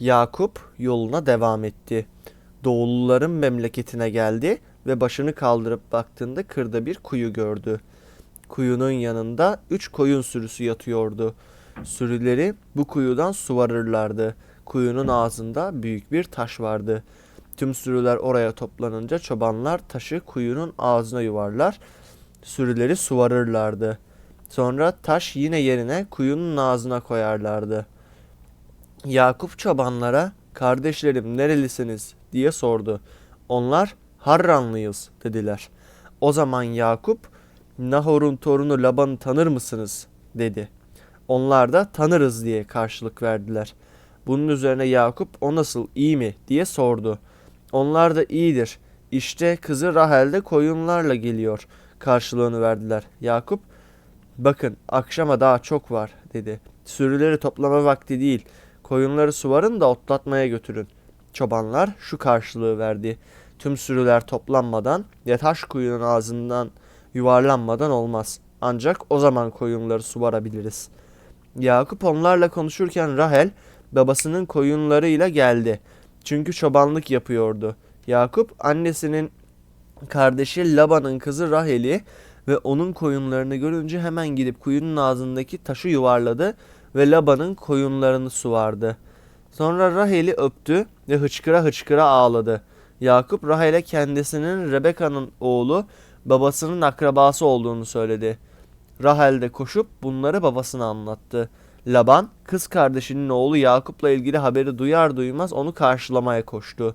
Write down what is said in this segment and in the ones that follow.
Yakup yoluna devam etti. Doğuluların memleketine geldi ve başını kaldırıp baktığında kırda bir kuyu gördü. Kuyunun yanında üç koyun sürüsü yatıyordu. Sürüleri bu kuyudan su varırlardı. Kuyunun ağzında büyük bir taş vardı. Tüm sürüler oraya toplanınca çobanlar taşı kuyunun ağzına yuvarlar, sürüleri su varırlardı. Sonra taş yine yerine kuyunun ağzına koyarlardı. Yakup çobanlara kardeşlerim nerelisiniz diye sordu. Onlar Harranlıyız dediler. O zaman Yakup Nahor'un torunu Laban'ı tanır mısınız dedi. Onlar da tanırız diye karşılık verdiler. Bunun üzerine Yakup o nasıl iyi mi diye sordu. Onlar da iyidir. İşte kızı Rahel de koyunlarla geliyor karşılığını verdiler. Yakup bakın akşama daha çok var dedi. Sürüleri toplama vakti değil. Koyunları suvarın da otlatmaya götürün. Çobanlar şu karşılığı verdi. Tüm sürüler toplanmadan ve taş kuyunun ağzından yuvarlanmadan olmaz. Ancak o zaman koyunları suvarabiliriz. Yakup onlarla konuşurken Rahel babasının koyunlarıyla geldi. Çünkü çobanlık yapıyordu. Yakup annesinin kardeşi Laban'ın kızı Rahel'i ve onun koyunlarını görünce hemen gidip kuyunun ağzındaki taşı yuvarladı ve Laban'ın koyunlarını suvardı. Sonra Rahel'i öptü ve hıçkıra hıçkıra ağladı. Yakup Rahel'e kendisinin Rebeka'nın oğlu babasının akrabası olduğunu söyledi. Rahel de koşup bunları babasına anlattı. Laban kız kardeşinin oğlu Yakup'la ilgili haberi duyar duymaz onu karşılamaya koştu.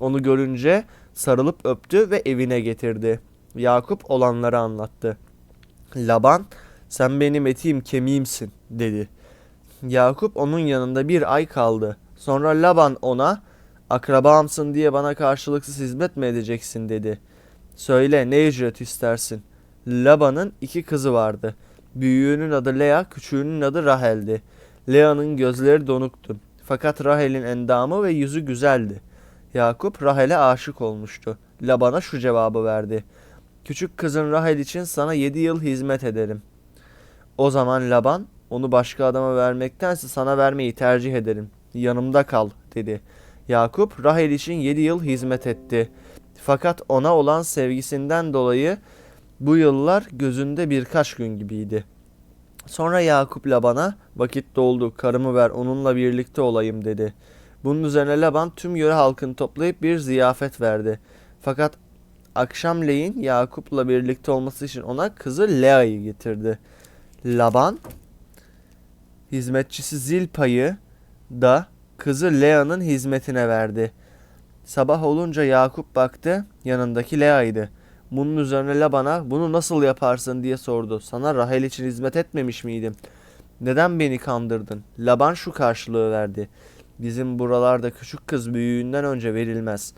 Onu görünce sarılıp öptü ve evine getirdi. Yakup olanları anlattı. Laban sen benim etiğim kemiğimsin dedi. Yakup onun yanında bir ay kaldı. Sonra Laban ona akrabamsın diye bana karşılıksız hizmet mi edeceksin dedi. Söyle ne ücret istersin? Laban'ın iki kızı vardı. Büyüğünün adı Lea, küçüğünün adı Rahel'di. Lea'nın gözleri donuktu. Fakat Rahel'in endamı ve yüzü güzeldi. Yakup Rahel'e aşık olmuştu. Laban'a şu cevabı verdi. Küçük kızın Rahel için sana yedi yıl hizmet ederim. O zaman Laban onu başka adama vermektense sana vermeyi tercih ederim. Yanımda kal dedi. Yakup Rahel için yedi yıl hizmet etti. Fakat ona olan sevgisinden dolayı bu yıllar gözünde birkaç gün gibiydi. Sonra Yakup Laban'a vakit doldu karımı ver onunla birlikte olayım dedi. Bunun üzerine Laban tüm yöre halkını toplayıp bir ziyafet verdi. Fakat akşamleyin Yakup'la birlikte olması için ona kızı Lea'yı getirdi. Laban hizmetçisi Zilpa'yı da kızı Lea'nın hizmetine verdi. Sabah olunca Yakup baktı yanındaki Lea'ydı. Bunun üzerine Laban'a bunu nasıl yaparsın diye sordu. Sana Rahel için hizmet etmemiş miydim? Neden beni kandırdın? Laban şu karşılığı verdi. Bizim buralarda küçük kız büyüğünden önce verilmez.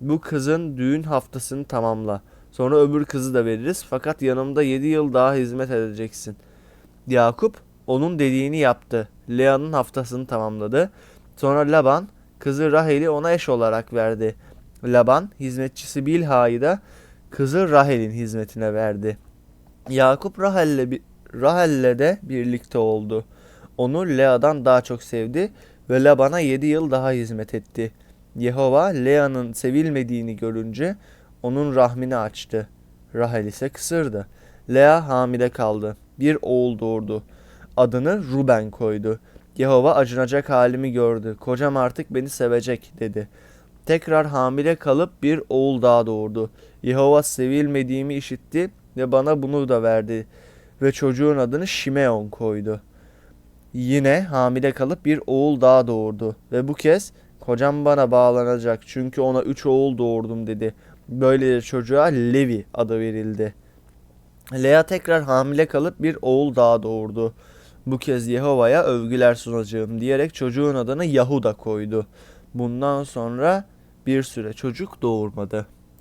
Bu kızın düğün haftasını tamamla. Sonra öbür kızı da veririz fakat yanımda yedi yıl daha hizmet edeceksin. Yakup onun dediğini yaptı. Lea'nın haftasını tamamladı. Sonra Laban kızı Rahel'i ona eş olarak verdi. Laban hizmetçisi Bilha'yı da kızı Rahel'in hizmetine verdi. Yakup Rahel'le Rahel'le de birlikte oldu. Onu Lea'dan daha çok sevdi ve Laban'a yedi yıl daha hizmet etti. Yehova Lea'nın sevilmediğini görünce onun rahmini açtı. Rahel ise kısırdı. Lea hamile kaldı. Bir oğul doğurdu. Adını Ruben koydu. Yehova acınacak halimi gördü. Kocam artık beni sevecek dedi. Tekrar hamile kalıp bir oğul daha doğurdu. Yehova sevilmediğimi işitti ve bana bunu da verdi. Ve çocuğun adını Şimeon koydu. Yine hamile kalıp bir oğul daha doğurdu. Ve bu kez kocam bana bağlanacak çünkü ona üç oğul doğurdum dedi. Böylece çocuğa Levi adı verildi. Lea tekrar hamile kalıp bir oğul daha doğurdu. Bu kez Yehova'ya övgüler sunacağım diyerek çocuğun adını Yahuda koydu. Bundan sonra bir süre çocuk doğurmadı.